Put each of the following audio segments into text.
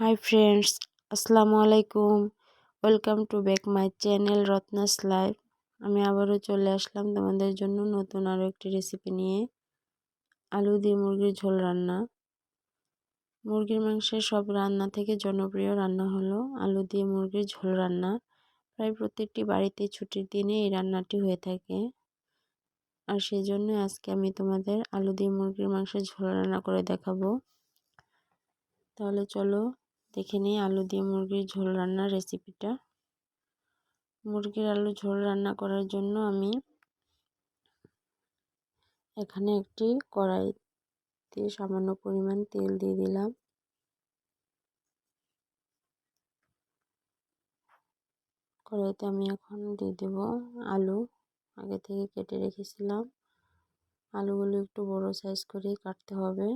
High friends, আসসালামু আলাইকুম। Welcome to back my channel Ratna's life. আমি আবারও চলে আসলাম তোমাদের জন্য নতুন আরও একটি রেসিপি নিয়ে। আলু দিয়ে মুরগির ঝোল রান্না। মুরগির মাংসের সব রান্না থেকে জনপ্রিয় রান্না হলো আলু দিয়ে মুরগির ঝোল রান্না। প্রায় প্রত্যেকটি বাড়িতে ছুটির দিনে এই রান্নাটি হয়ে থাকে। আর সেই জন্য আজকে আমি তোমাদের আলু দিয়ে মুরগির মাংসের ঝোল রান্না করে দেখাবো। তাহলে চলো দেখে নিই আলু দিয়ে মুরগির ঝোল রান্নার রেসিপিটা মুরগির আলু ঝোল রান্না করার জন্য আমি এখানে একটি কড়াইতে সামান্য পরিমাণ তেল দিয়ে দিলাম। কড়াইতে আমি এখন দিয়ে দেব আলু। আগে থেকে কেটে রেখেছিলাম। আলুগুলো একটু বড় সাইজ করে কাটতে হবে।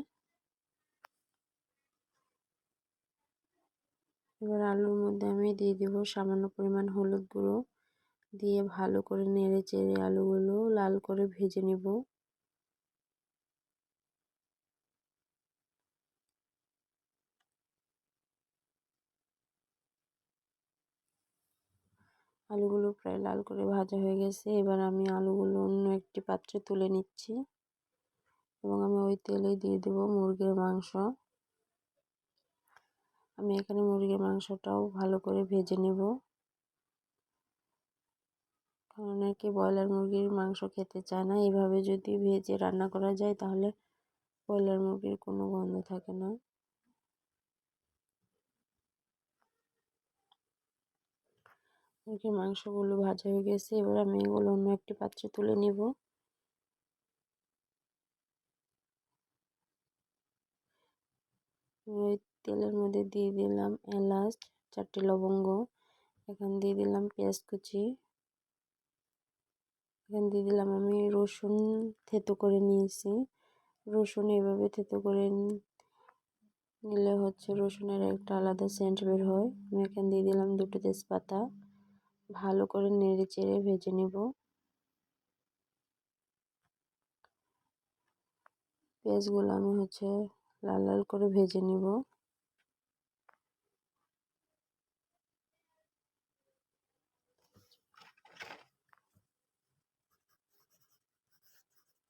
এবার আলুর মধ্যে আমি দিয়ে দেবো সামান্য পরিমাণ হলুদ গুঁড়ো দিয়ে ভালো করে নেড়ে চেড়ে আলুগুলো লাল করে ভেজে নেব। আলুগুলো প্রায় লাল করে ভাজা হয়ে গেছে, এবার আমি আলুগুলো অন্য একটি পাত্রে তুলে নিচ্ছি। এবং আমি ওই তেলে দিয়ে দেবো মুরগির মাংস। আমি এখানে মুরগির মাংসটাও ভালো করে ভেজে নেব। কারণ ব্রয়লার মুরগির মাংস খেতে চায় না। এভাবে যদি ভেজে রান্না করা যায়, তাহলে ব্রয়লার মুরগির কোনো গন্ধ থাকে না। মুরগির মাংসগুলো ভাজা হয়ে গেছে, এবার আমি এগুলো অন্য একটি পাত্রে তুলে নেব। ওই তেলের মধ্যে দিয়ে দিলাম এলাচ, চারটি লবঙ্গ, এখানে দিয়ে দিলাম পেঁয়াজ কুচি। এখানে দিয়ে দিলাম আমি রসুন থেতো করে নিয়েছি। রসুন এভাবে থেতো করে নিলে হচ্ছে রসুনের একটা আলাদা সেন্ট বের হয়। আমি এখানে দিয়ে দিলাম দুটো তেজপাতা। ভালো করে নেড়ে চেড়ে ভেজে নেব। পেঁয়াজগুলো আমি হচ্ছে লাল লাল করে ভেজে নিব।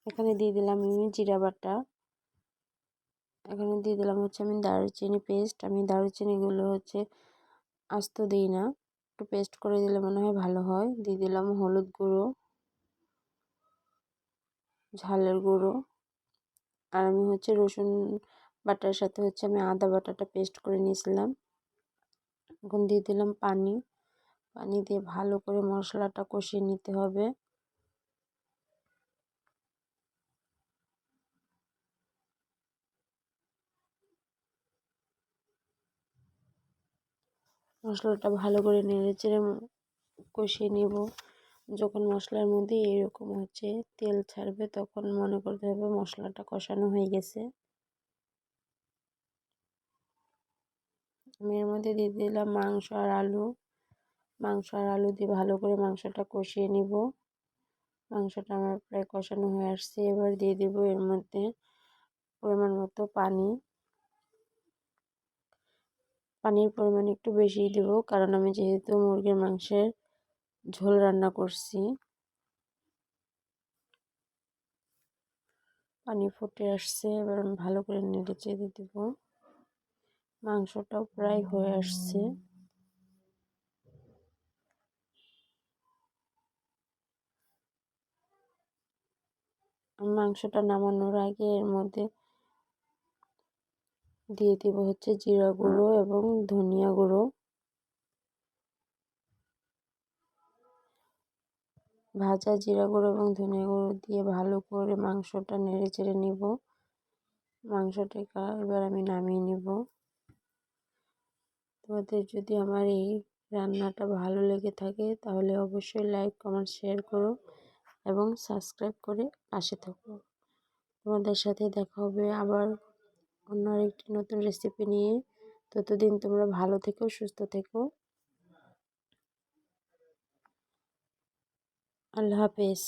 এখানে দিয়ে দিলাম আমি জিরা বাটা। এখানে দিয়ে দিলাম হচ্ছে আমি দারুচিনি পেস্ট আমি দারুচিনিগুলো হচ্ছে আস্ত দিই না, একটু পেস্ট করে দিলে মনে হয় ভালো হয়। দিয়ে দিলাম হলুদ গুঁড়ো, ঝালের গুঁড়ো। আর আমি হচ্ছে রসুন বাটার সাথে হচ্ছে আমি আদা বাটাটা পেস্ট করে নিয়েছিলাম। এখন দিয়ে দিলাম পানি। পানি দিয়ে ভালো করে মশলাটা কষিয়ে নিতে হবে। মশলাটা ভালো করে নেড়ে চেড়ে কষিয়ে নেব। যখন মশলার মধ্যে এরকম হচ্ছে তেল ছাড়বে তখন মনে করতে হবে মশলাটা কষানো হয়ে গেছে। আমি এর মধ্যে দিয়ে দিলাম মাংস আর আলু। মাংস আর আলু দিয়ে ভালো করে মাংসটা কষিয়ে নিব। মাংসটা আমার প্রায় কষানো হয়ে আসছে। এবার দিয়ে দেবো এর মধ্যে পরিমাণ মতো পানি। পানির পরিমাণ একটু বেশিই দেব। কারণ আমি যেহেতু মুরগির মাংসের ঝোল রান্না করছি। পানি ফুটে আসছে, এবার আমি ভালো করে নেড়ে চেড়ে দেব। মাংসটাও প্রায় হয়ে আসছে। মাংসটা নামানোর আগে এর মধ্যে দিয়ে দিব হচ্ছে জিরা গুঁড়ো এবং ধনিয়া গুঁড়ো। ভাজা জিরা গুঁড়ো এবং ধনিয়া গুঁড়ো দিয়ে ভালো করে মাংসটা নেড়ে চেড়ে নিব। মাংসটা এবার আমি নামিয়ে নিব। তোমাদের যদি আমার এই রান্নাটা ভালো লেগে থাকে তাহলে অবশ্যই লাইক, কমেন্ট, শেয়ার করো এবং সাবস্ক্রাইব করে পাশে থাকো। তোমাদের সাথে দেখা হবে আবার অন্য আরেকটি নতুন রেসিপি নিয়ে। ততদিন তোমরা ভালো থেকো সুস্থ থেকো। আল্লাহ হাফেজ।